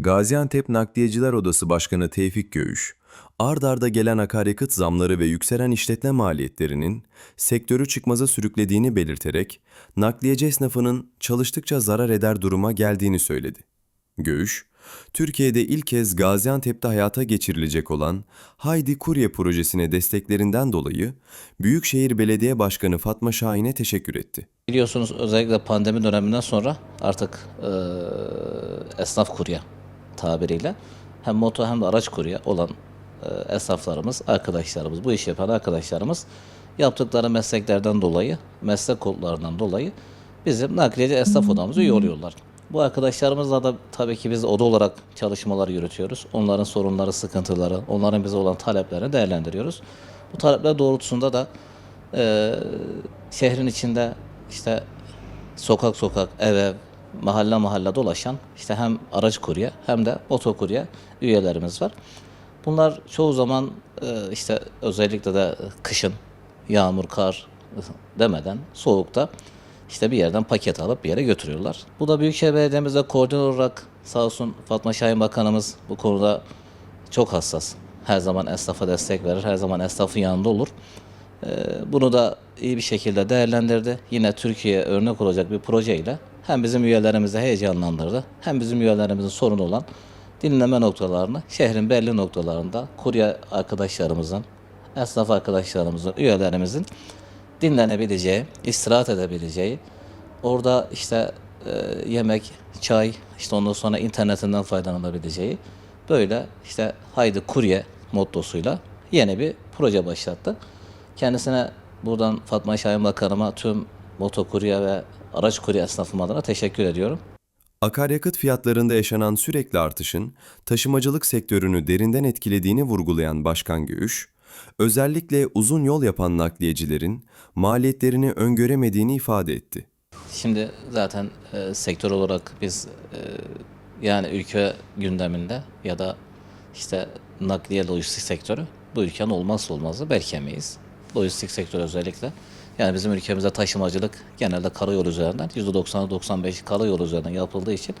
Gaziantep Nakliyeciler Odası Başkanı Tevfik Göğüş, ard arda gelen akaryakıt zamları ve yükselen işletme maliyetlerinin sektörü çıkmaza sürüklediğini belirterek, nakliyeci esnafının çalıştıkça zarar eder duruma geldiğini söyledi. Göğüş, Türkiye'de ilk kez Gaziantep'te hayata geçirilecek olan Haydi Kurye projesine desteklerinden dolayı Büyükşehir Belediye Başkanı Fatma Şahin'e teşekkür etti. Biliyorsunuz özellikle pandemi döneminden sonra artık e, esnaf kurye tabiriyle hem moto hem de araç kurye olan e, esnaflarımız, arkadaşlarımız, bu işi yapan arkadaşlarımız yaptıkları mesleklerden dolayı, meslek kodlarından dolayı bizim nakliyeci esnaf odamızı üye oluyorlar. Bu arkadaşlarımızla da tabii ki biz oda olarak çalışmalar yürütüyoruz. Onların sorunları, sıkıntıları, onların bize olan taleplerini değerlendiriyoruz. Bu talepler doğrultusunda da e, şehrin içinde işte sokak sokak, ev ev, mahalle mahalle dolaşan işte hem araç kurye hem de motokurye üyelerimiz var. Bunlar çoğu zaman e, işte özellikle de kışın yağmur, kar demeden soğukta işte bir yerden paket alıp bir yere götürüyorlar. Bu da Büyükşehir Belediye'mizde koordinatör olarak sağ olsun Fatma Şahin Bakanımız bu konuda çok hassas. Her zaman esnafa destek verir, her zaman esnafın yanında olur. Ee, Bunu da iyi bir şekilde değerlendirdi. Yine Türkiye'ye örnek olacak bir projeyle hem bizim üyelerimizi heyecanlandırdı hem bizim üyelerimizin sorunu olan dinleme noktalarını şehrin belli noktalarında kurye arkadaşlarımızın, esnaf arkadaşlarımızın, üyelerimizin dinlenebileceği, istirahat edebileceği, orada işte e, yemek, çay, işte ondan sonra internetinden faydalanabileceği böyle işte haydi kurye mottosuyla yeni bir proje başlattı. Kendisine buradan Fatma Şahin Bakanıma tüm motokurye ve araç kurye esnafım adına teşekkür ediyorum. Akaryakıt fiyatlarında yaşanan sürekli artışın taşımacılık sektörünü derinden etkilediğini vurgulayan Başkan Göğüş, özellikle uzun yol yapan nakliyecilerin maliyetlerini öngöremediğini ifade etti. Şimdi zaten e, sektör olarak biz e, yani ülke gündeminde ya da işte nakliye lojistik sektörü bu ülkenin olmazsa olmazı belki emeyiz. Lojistik sektörü özellikle. Yani bizim ülkemizde taşımacılık genelde karayolu üzerinden %90'ı 95 karayolu üzerinden yapıldığı için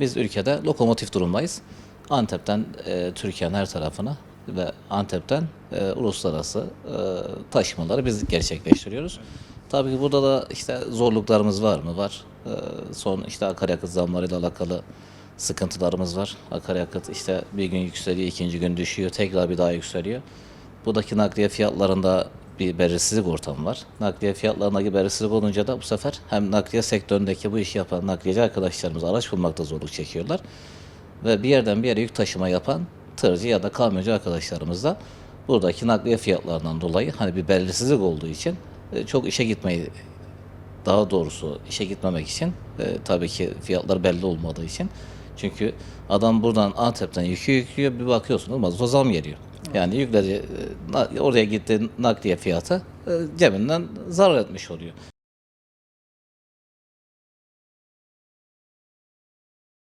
biz ülkede lokomotif durumdayız. Antep'ten e, Türkiye'nin her tarafına ve Antep'ten e, uluslararası e, taşımaları biz gerçekleştiriyoruz. Tabii ki burada da işte zorluklarımız var mı? Var. E, son işte akaryakıt zamlarıyla alakalı sıkıntılarımız var. Akaryakıt işte bir gün yükseliyor, ikinci gün düşüyor, tekrar bir daha yükseliyor. Buradaki nakliye fiyatlarında bir belirsizlik ortamı var. Nakliye fiyatlarındaki belirsizlik olunca da bu sefer hem nakliye sektöründeki bu işi yapan nakliyeci arkadaşlarımız araç bulmakta zorluk çekiyorlar. Ve bir yerden bir yere yük taşıma yapan tırcı ya da kamyoncu arkadaşlarımız da buradaki nakliye fiyatlarından dolayı hani bir belirsizlik olduğu için e, çok işe gitmeyi daha doğrusu işe gitmemek için e, tabii ki fiyatlar belli olmadığı için çünkü adam buradan Antep'ten yükü yüklüyor bir bakıyorsunuz mazota zam geliyor. Yani yükledi e, oraya gitti nakliye fiyatı e, cebinden zarar etmiş oluyor.